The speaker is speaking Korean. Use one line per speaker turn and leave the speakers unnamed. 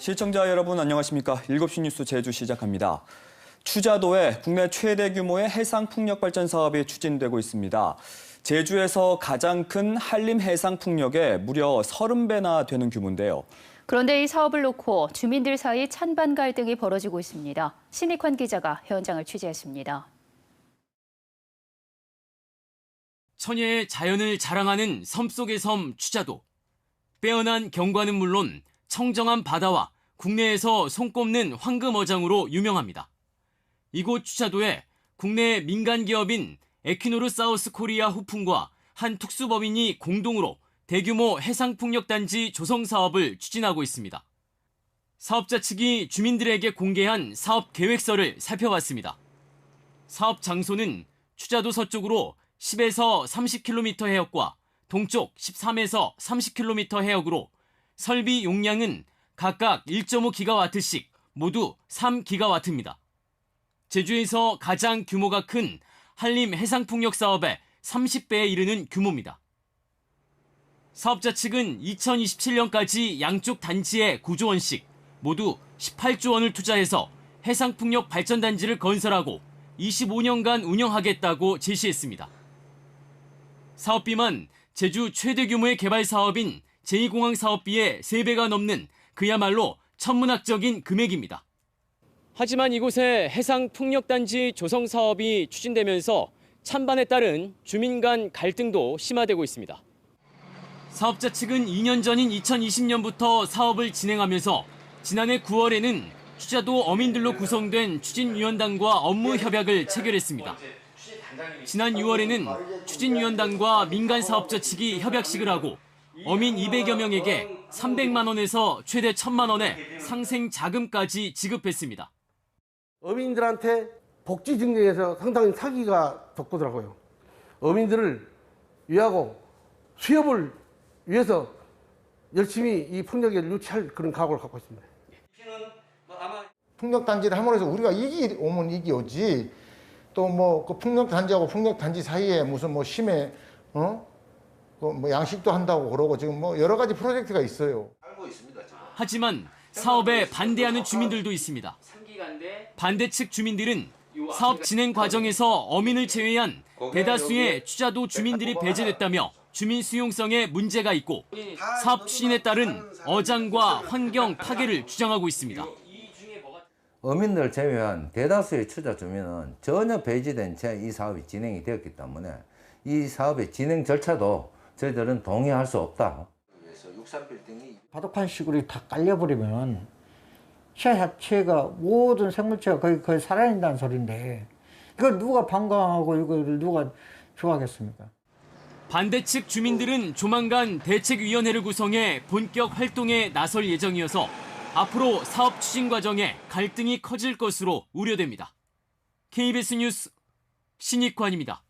시청자 여러분 안녕하십니까? 7시 뉴스 제주 시작합니다. 추자도에 국내 최대 규모의 해상 풍력 발전 사업이 추진되고 있습니다. 제주에서 가장 큰 한림 해상 풍력의 무려 30배나 되는 규모인데요.
그런데 이 사업을 놓고 주민들 사이 찬반 갈등이 벌어지고 있습니다. 신익환 기자가 현장을 취재했습니다.
천혜의 자연을 자랑하는 섬 속의 섬 추자도. 빼어난 경관은 물론 청정한 바다와 국내에서 손꼽는 황금어장으로 유명합니다. 이곳 추자도에 국내 민간 기업인 에퀴노르 사우스 코리아 후풍과 한 특수법인이 공동으로 대규모 해상풍력단지 조성 사업을 추진하고 있습니다. 사업자 측이 주민들에게 공개한 사업 계획서를 살펴봤습니다. 사업 장소는 추자도 서쪽으로 10에서 30km 해역과 동쪽 13에서 30km 해역으로 설비 용량은 각각 1.5기가와트씩 모두 3기가와트입니다. 제주에서 가장 규모가 큰 한림 해상풍력 사업의 30배에 이르는 규모입니다. 사업자 측은 2027년까지 양쪽 단지에 9조 원씩 모두 18조 원을 투자해서 해상풍력 발전단지를 건설하고 25년간 운영하겠다고 제시했습니다. 사업비만 제주 최대 규모의 개발 사업인 제2공항 사업비의 3배가 넘는 그야말로 천문학적인 금액입니다. 하지만 이곳에 해상풍력단지 조성 사업이 추진되면서 찬반에 따른 주민 간 갈등도 심화되고 있습니다. 사업자 측은 2년 전인 2020년부터 사업을 진행하면서 지난해 9월에는 추자도 어민들로 구성된 추진위원단과 업무 협약을 체결했습니다. 지난 6월에는 추진위원단과 민간 사업자 측이 협약식을 하고 어민 200여 명에게 300만 원에서 최대 1000만 원의 상생 자금까지 지급했습니다.
어민들한테 복지 증정에서 상당히 사기가 돋보더라고요. 어민들을 위하고 수협을 위해서 열심히 이 풍력을 유치할 그런 각오를 갖고 있습니다.
풍력단지를 함으로 해서 우리가 이익이 오면 이익이 오지 또 뭐그 풍력단지하고 풍력단지 사이에 무슨 뭐 심해 어? 그뭐 양식도 한다고 그러고 지금 뭐 여러 가지 프로젝트가 있어요.
하지만 사업에 반대하는 주민들도 있습니다. 반대 측 주민들은 사업 진행 과정에서 어민을 제외한 대다수의 추자도 주민들이 배제됐다며 주민 수용성에 문제가 있고 사업 추진에 따른 어장과 환경 파괴를 주장하고 있습니다.
어민들 제외한 대다수의 투자 주민은 전혀 배제된 채 이 사업이 진행이 되었기 때문에 이 사업의 진행 절차도 저희들은 동의할 수 없다.
바둑판식으로 다 깔려버리면 시야 자체가 모든 생물체가 거의 거의 살아있다는 소리인데 이걸 누가 방광하고 이걸 누가 좋아하겠습니까?
반대 측 주민들은 조만간 대책위원회를 구성해 본격 활동에 나설 예정이어서 앞으로 사업 추진 과정에 갈등이 커질 것으로 우려됩니다. KBS 뉴스 신익관입니다.